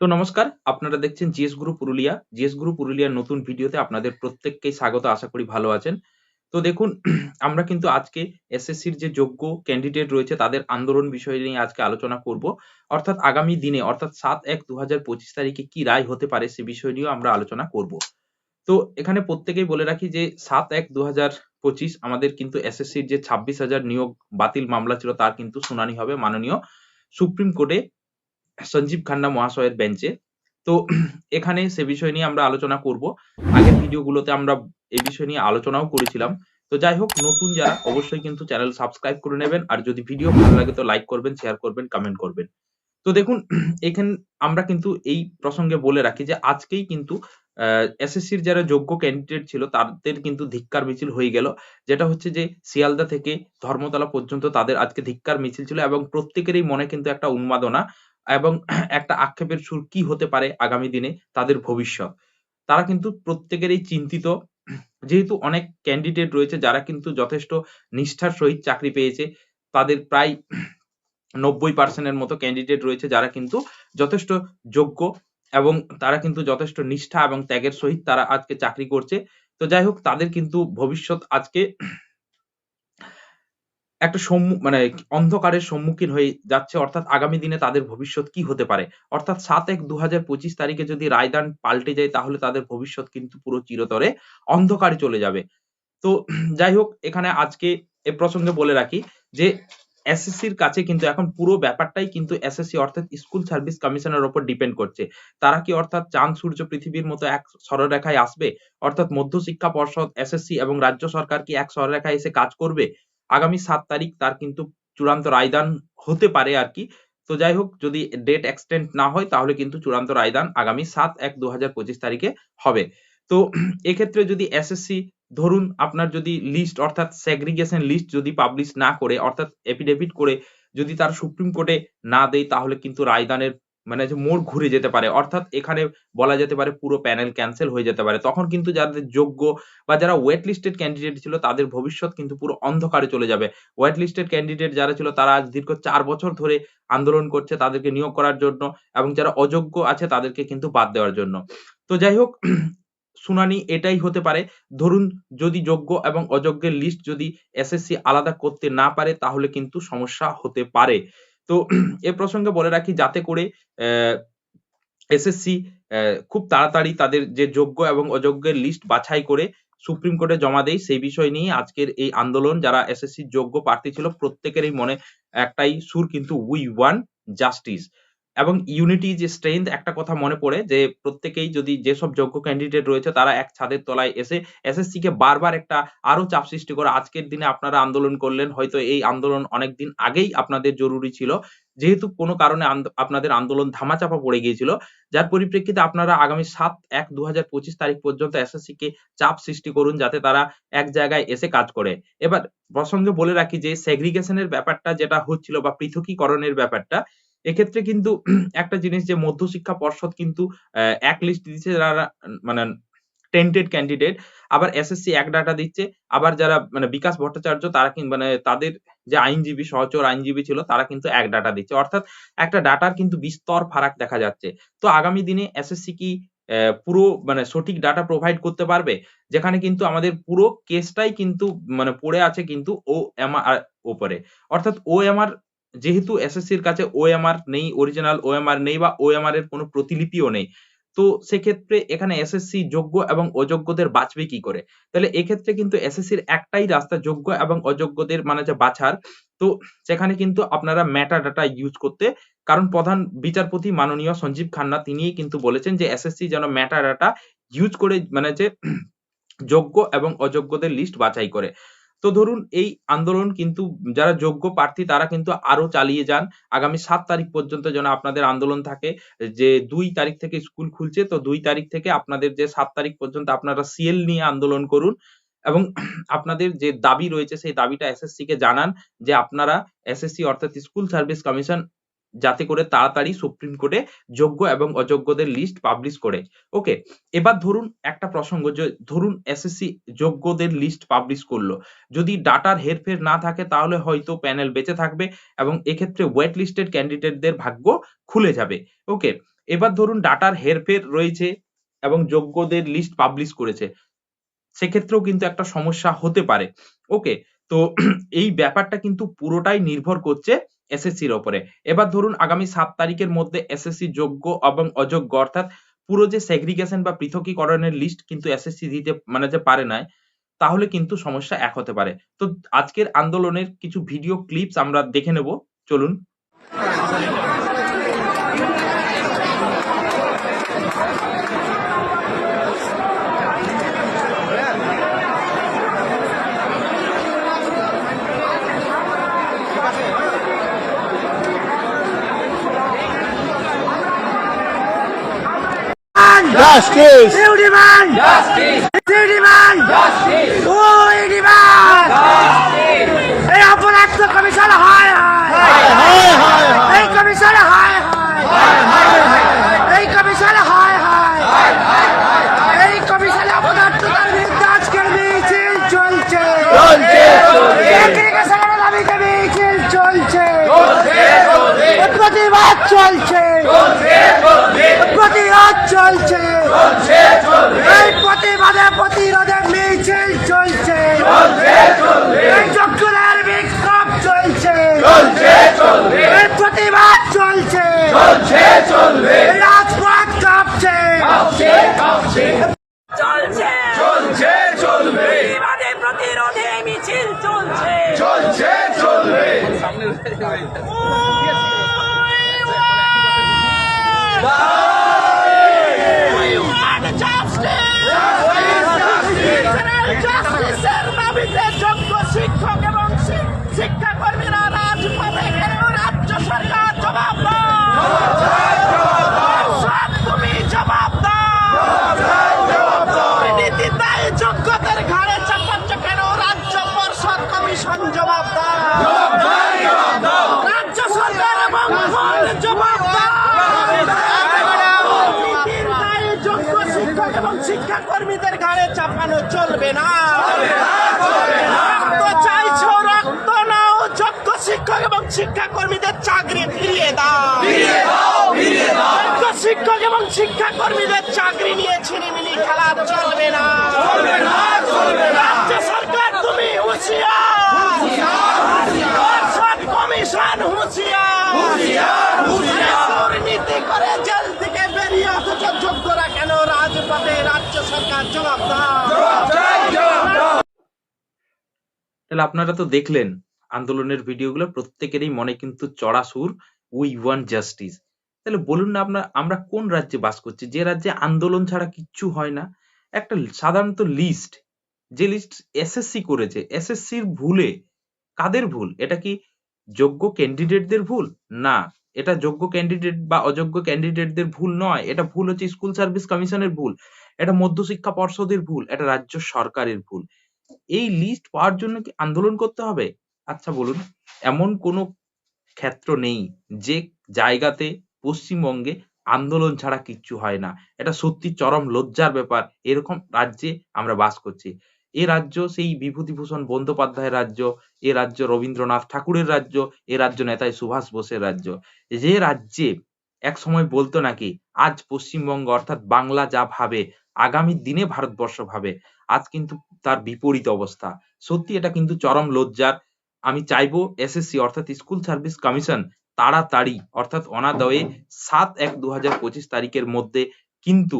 তো নমস্কার, আপনারা দেখছেন GS group Purulia. GS group পুরুলিয়ার নতুন ভিডিওতে আপনাদের প্রত্যেককেই স্বাগত, আশা করি ভালো আছেন। তো দেখুন, আমরা কিন্তু আজকে এসএসসির যে যোগ্য ক্যান্ডিডেট রয়েছে, তাদের আন্দোলন বিষয় নিয়ে আজকে আলোচনা করব। অর্থাৎ আগামী দিনে, অর্থাৎ সাত এক দু তারিখে কি রায় হতে পারে সে বিষয় নিয়েও আমরা আলোচনা করব। তো এখানে প্রত্যেকেই বলে রাখি যে, সাত এক দু আমাদের কিন্তু এসএসসির যে ছাব্বিশ হাজার নিয়োগ বাতিল মামলা ছিল, তার কিন্তু শুনানি হবে মাননীয় সুপ্রিম কোর্টে। সঞ্জীব খান্না মহাশয়ের বেঞ্চে তো এখানে সে বিষয় নিয়ে আমরা আলোচনা করব। আগের ভিডিওগুলোতে আমরা এই বিষয় নিয়ে আলোচনাও করেছিলাম। তো যাই হোক, নতুন যারা, অবশ্যই কিন্তু চ্যানেল সাবস্ক্রাইব করে নেবেন। আর যদি ভিডিও ভালো লাগে তো লাইক করবেন শেয়ার করবেন কমেন্ট করবেন। তো দেখুন, এখানে, আমরা কিন্তু এই প্রসঙ্গে বলে রাখি যে, আজকেই কিন্তু এসএসসির যারা যোগ্য ক্যান্ডিডেট ছিল, তাদের কিন্তু ধিক্কার মিছিল হয়ে গেল। যেটা হচ্ছে যে, শিয়ালদা থেকে ধর্মতলা পর্যন্ত তাদের আজকে ধিক্কার মিছিল ছিল এবং প্রত্যেকেরই মনে কিন্তু একটা উন্মাদনা। এবং একটা আক্ষেপের সুর কি হতে পারে আগামী দিনে তাদের ভবিষ্যৎ। তারা কিন্তু প্রত্যেকেরই চিন্তিত। যেহেতু অনেক ক্যান্ডিডেট রয়েছে যারা কিন্তু যথেষ্ট নিষ্ঠার সহিত চাকরি পেয়েছে, তাদের প্রায় নব্বই পার্সেন্টের মতো ক্যান্ডিডেট রয়েছে যারা কিন্তু যথেষ্ট যোগ্য এবং তারা কিন্তু যথেষ্ট নিষ্ঠা এবং ত্যাগের সহিত তারা আজকে চাকরি করছে। তো যাই হোক, তাদের কিন্তু ভবিষ্যৎ আজকে একটা মানে অন্ধকারের সম্মুখীন হয়ে যাচ্ছে, অর্থাৎ আগামী দিনে তাদের ভবিষ্যৎ কি হতে পারে? অর্থাৎ সাত এক দু হাজার পঁচিশ তারিখে যদি রায়দান পাল্টে যায়, তাহলে তাদের ভবিষ্যৎ কিন্তু পুরো চিরতরে অন্ধকারে চলে যাবে। তো যাই হোক, এখানে আজকে এ প্রসঙ্গে বলে রাখি যে এসএসসির কাছে কিন্তু এখন পুরো ব্যাপারটাই কিন্তু এসএসসি অর্থাৎ স্কুল সার্ভিস কমিশনের ওপর ডিপেন্ড করছে। তারা কি অর্থাৎ চাঁদ সূর্য পৃথিবীর মতো এক সরলরেখায় আসবে? অর্থাৎ মধ্যশিক্ষা পর্ষদ এসএসসি এবং রাজ্য সরকার কি এক সরলরেখায় এসে কাজ করবে? আগামী সাত তারিখ তার কিন্তু চূড়ান্ত রায়দান হতে পারে আর কি। তো যাই হোক, যদি ডেট এক্সটেন্ড না হয়, তাহলে কিন্তু চূড়ান্ত রায়দান আগামী সাত এক দু তারিখে হবে। তো এক্ষেত্রে যদি এসএসসি ধরুন আপনার যদি লিস্ট অর্থাৎ সেগ্রিগেশন লিস্ট যদি পাবলিশ না করে, অর্থাৎ এফিডেভিট করে যদি তার সুপ্রিম কোর্টে না দেয়, তাহলে কিন্তু রায়দানের মানে যে মোড় ঘুরে যেতে পারে। অর্থাৎ এখানে বলা যেতে পারে পুরো প্যানেল ক্যান্সেল হয়ে যেতে পারে। তখন কিন্তু যাদের যোগ্য বা যারা ওয়েট লিস্টেড ক্যান্ডিডেট ছিল, তাদের ভবিষ্যৎ কিন্তু পুরো অন্ধকারে চলে যাবে। ওয়েট লিস্টেড ক্যান্ডিডেট যারা ছিল, তারা আজ দীর্ঘ চার বছর ধরে আন্দোলন করছে তাদেরকে নিয়োগ করার জন্য এবং যারা অযোগ্য আছে, তাদেরকে কিন্তু বাদ দেওয়ার জন্য। তো যাই হোক, শুনানি এটাই হতে পারে। ধরুন যদি যোগ্য এবং অযোগ্যের লিস্ট যদি এসএসসি আলাদা করতে না পারে, তাহলে কিন্তু সমস্যা হতে পারে। তো এ প্রসঙ্গে বলে রাখি, যাতে করে এসএসসি খুব তাড়াতাড়ি তাদের যে যোগ্য এবং অযোগ্যের লিস্ট বাছাই করে সুপ্রিম কোর্টে জমা দেয়, সেই বিষয় নিয়ে আজকের এই আন্দোলন, যারা এসএসসি যোগ্য প্রার্থী ছিল, প্রত্যেকেরই মনে একটাই সুর, কিন্তু উই ওয়ান জাস্টিস এবং ইউনিটি যে স্ট্রেংথ একটা কথা মনে পড়ে যে প্রত্যেকেই যদি যেসব যোগ্য ক্যান্ডিডেট রয়েছে তারা এক ছাদের তলায় এসে এসএসসি কে বারবার একটা আরও চাপ সৃষ্টি করে। আজকের দিনে আপনারা আন্দোলন করলেন, হয়তো এই আন্দোলন অনেক দিন আগেই আপনাদের জরুরি ছিল। যেহেতু কোনো কারণে আপনাদের আন্দোলন ধামাচাপা পড়ে গিয়েছিল, যার পরিপ্রেক্ষিতে আপনারা আগামী সাত এক দু তারিখ পর্যন্ত এসএসসি কে চাপ সৃষ্টি করুন যাতে তারা এক জায়গায় এসে কাজ করে। এবার প্রসঙ্গে বলে রাখি যে সেগ্রিগেশনের ব্যাপারটা যেটা হচ্ছিল বা পৃথকীকরণের ব্যাপারটা এক্ষেত্রে কিন্তু একটা জিনিস যে মধ্যশিক্ষা পর্ষদ কিন্তু এক লিস্ট দিচ্ছে যারা মানে টেন্টেড ক্যান্ডিডেট আবার এসএসসি এক ডাটা দিচ্ছে, আবার যারা মানে বিকাশ ভট্টাচার্য, তারা কিন্তু মানে তাদের যে আইনজীবী, সহচর আইনজীবী ছিল, তারা কিন্তু এক ডাটা দিচ্ছে। অর্থাৎ একটা ডাটার কিন্তু বিস্তর ফারাক দেখা যাচ্ছে। তো আগামী দিনে এসএসসি কি পুরো মানে সঠিক ডাটা প্রোভাইড করতে পারবে? যেখানে কিন্তু আমাদের পুরো কেসটাই কিন্তু মানে পড়ে আছে কিন্তু ও এমআর ওপরে। অর্থাৎ ও এমআর যেহেতু এসএসসির কাছে ওএমআর নেই অরিজিনাল ওএমআর নেই বা ওএমআর এর কোনো প্রতিলিপিও নেই, তো সেক্ষেত্রে এখানে এসএসসি যোগ্য এবং অযোগ্যদের বাঁচবে কি করে? তাহলে এক্ষেত্রে কিন্তু এসএসসির একটাই রাস্তা যোগ্য এবং অযোগ্যদের মানে যে বাছার, তো সেখানে কিন্তু আপনারা ম্যাটা ডাটা ইউজ করতে, কারণ প্রধান বিচারপতি মাননীয় সঞ্জীব খান্না তিনিই কিন্তু বলেছেন যে এসএসসি যেন ম্যাটা ডাটা ইউজ করে মানে যে যোগ্য এবং অযোগ্যদের লিস্ট বাছাই করে। তো ধরুন এই আন্দোলন কিন্তু যারা যোগ্য প্রার্থী তারা কিন্তু আরও চালিয়ে যান। আগামী সাত তারিখ পর্যন্ত যেন আপনাদের আন্দোলন থাকে, যে দুই তারিখ থেকে স্কুল খুলছে তো দুই তারিখ থেকে আপনাদের যে সাত তারিখ পর্যন্ত আপনারা সিএল নিয়ে আন্দোলন করুন এবং আপনাদের যে দাবি রয়েছে সেই দাবিটা এসএসসি কে জানান যে আপনারা এসএসসি অর্থাৎ স্কুল সার্ভিস কমিশন যাতে করে তাড়াতাড়ি সুপ্রিম কোর্টে যোগ্য এবং অযোগ্যদের লিস্ট পাবলিশ করে। ওকে এবার ধরুন একটা প্রসঙ্গ যে ধরুন এসএসসি যোগ্যদের লিস্ট পাবলিশ করল। যদি ডাটার হেরফের না থাকে তাহলে হয়তো প্যানেল বেঁচে থাকবে এবং এক্ষেত্রে ওয়েট লিস্টেড ক্যান্ডিডেটদের ভাগ্য খুলে যাবে। ওকে এবার ধরুন ডাটার হেরফের রয়েছে এবং যোগ্যদের লিস্ট পাবলিশ করেছে। সেক্ষেত্রেও কিন্তু একটা সমস্যা হতে পারে। ওকে তো এই ব্যাপারটা কিন্তু পুরোটাই নির্ভর করছে এসএসসির ওপরে। এবার ধরুন আগামী সাত তারিখের মধ্যে এসএসসি যোগ্য এবং অযোগ্য অর্থাৎ পুরো যে সেগ্রিগেশন বা পৃথকীকরণের লিস্ট কিন্তু এসএসসি দিতে মানে যে পারে না তাহলে কিন্তু সমস্যা এক হতে পারে। তো আজকের আন্দোলনের কিছু ভিডিও ক্লিপস আমরা দেখে নেব, চলুন। Justice! You demand Justice! You demand Justice! We demand এই অপরাধ তো কমিশন হায় হায় এই কমিশন হায় হায় এই কমিশন হায় হায়। এই কমিশনে অপদার্থতার বিরুদ্ধে আজকের মিছিল চলছে। চলছে, দাবিতে মিছিল চলছে। চলছে, চলছে। প্রতিবাদ চলছে। এই প্রতিবাদে প্রতিরোধে মিছিল চলছে। এই চক্ষুরের বিক্ষোভ চলছে। এই প্রতিবাদ চলছে। রাজপথ কাঁপছে। চলছে চলছে, চলবে। প্রতিরোধে মিছিল চলছে চলছে, চলবে। দাবিতে যোগ্য শিক্ষক এবং শি- শিক্ষাকর্মীরা রাজপথে গেলেও রাজ্য সরকার জবাব দাও সব তুমি জবাব দাও নীতিতাই যোগ্যতার ঘাড়ে চাপাচ্ছ কেন রাজ্য পরিষদ কমিশন জবাব দাও রাজ্য সরকার এবং ভোট জবাব দাও নীতির দায়ে যোগ্য শিক্ষক এবং শিক্ষাকর্মীদের ঘাড়ে চাপানো চলবে না। চাইছো, রক্ত নাও। যোগ্য শিক্ষক এবং শিক্ষাকর্মীদের চাকরি ফিরিয়ে দাও। যোগ্য শিক্ষক এবং শিক্ষাকর্মীদের চাকরি নিয়ে ছিনিমিনি খেলা চলবে না। রাজ্য সরকার, তুমি হুঁশিয়ার। কমিশন হুঁশিয়ার দুর্নীতি করে জেল থেকে বেরিয়ে অথচ যোগ্যরা কেন রাজপথে রাজ্য সরকার জবাব দাও তাহলে আপনারা তো দেখলেন আন্দোলনের ভিডিওগুলো, প্রত্যেকেরই মনে কিন্তু চড়া সুর উই ওয়ান জাস্টিস তাহলে বলুন না আপনার, আমরা কোন রাজ্যে বাস করছি? যে রাজ্যে আন্দোলন ছাড়া কিচ্ছু হয় না। একটা সাধারণত লিস্ট যে লিস্ট এসএসসি করেছে এসএসসির ভুলে কাদের ভুল? এটা কি যোগ্য ক্যান্ডিডেটদের ভুল? না, এটা যোগ্য ক্যান্ডিডেট বা অযোগ্য ক্যান্ডিডেটদের ভুল নয়। এটা ভুল হচ্ছে স্কুল সার্ভিস কমিশনের ভুল। এটা মধ্যশিক্ষা পর্ষদের ভুল, এটা রাজ্য সরকারের ভুল। এই লিস্ট পাওয়ার জন্য কি আন্দোলন করতে হবে? আচ্ছা বলুন। এমন কোনো ক্ষেত্র নেই যে জায়গাতে পশ্চিমবঙ্গে আন্দোলন ছাড়া কিচ্ছু হয় না। এটা সত্যি চরম লজ্জার ব্যাপার। এরকম রাজ্যে আমরা বাস করছি। এ রাজ্য সেই বিভূতিভূষণ বন্দ্যোপাধ্যায়ের রাজ্য, এ রাজ্য রবীন্দ্রনাথ ঠাকুরের রাজ্য, এ রাজ্য নেতাই সুভাষ বোসের রাজ্য। যে রাজ্যে এক সময় বলতো নাকি, আজ পশ্চিমবঙ্গ অর্থাৎ বাংলা যা ভাবে আগামী দিনে ভারতবর্ষ ভাবে। আজ কিন্তু তার বিপরীত অবস্থা। সত্যি এটা কিন্তু চরম লজ্জার। আমি চাইব এসএসসি অর্থাৎ স্কুল সার্ভিস কমিশন তাড়াতাড়ি অর্থাৎ অনাদয়ে সাত এক দু তারিখের মধ্যে কিন্তু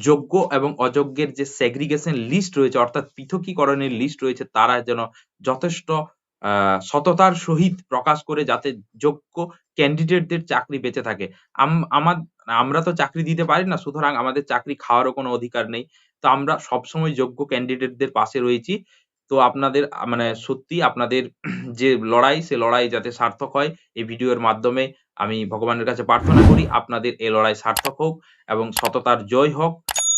যোগ্য এবং অযোগ্যের যে সেগ্রিগেশন লিস্ট রয়েছে অর্থাৎ পৃথকীকরণের লিস্ট রয়েছে তারা যেন যথেষ্ট সততার সহিত প্রকাশ করে যাতে যোগ্য ক্যান্ডিডেটদের চাকরি বেঁচে থাকে। আম- আমার, আমরা তো চাকরি দিতে পারি না, সুতরাং আমাদের চাকরি খাওয়ারও কোনো অধিকার নেই। তো আমরা সবসময় যোগ্য ক্যান্ডিডেটদের পাশে রয়েছি। তো আপনাদের মানে সত্যি আপনাদের যে লড়াই, সে লড়াই যাতে সার্থক হয়, এই ভিডিওর মাধ্যমে আমি ভগবানের কাছে প্রার্থনা করি, আপনাদের এই লড়াই সার্থক হোক এবং সততার জয় হোক।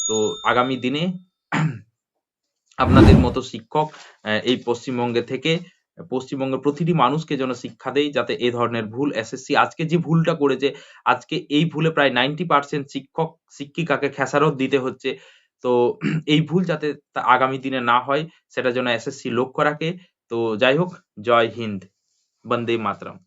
তো আগামী দিনে আপনাদের মতো শিক্ষক এই পশ্চিমবঙ্গে থেকে পশ্চিমবঙ্গের প্রতিটি মানুষকে যেন শিক্ষা দেয় যাতে এ ধরনের ভুল এসএসসি আজকে যে ভুলটা করেছে, আজকে এই ভুলে প্রায় নাইনটি পার্সেন্ট শিক্ষক, শিক্ষিকাকে খেসারত দিতে হচ্ছে। তো এই ভুল যাতে আগামী দিনে না হয়, সেটা যেন এসএসসি লক্ষ্য রাখে। তো যাই হোক, জয় হিন্দ, বন্দে মাতরম।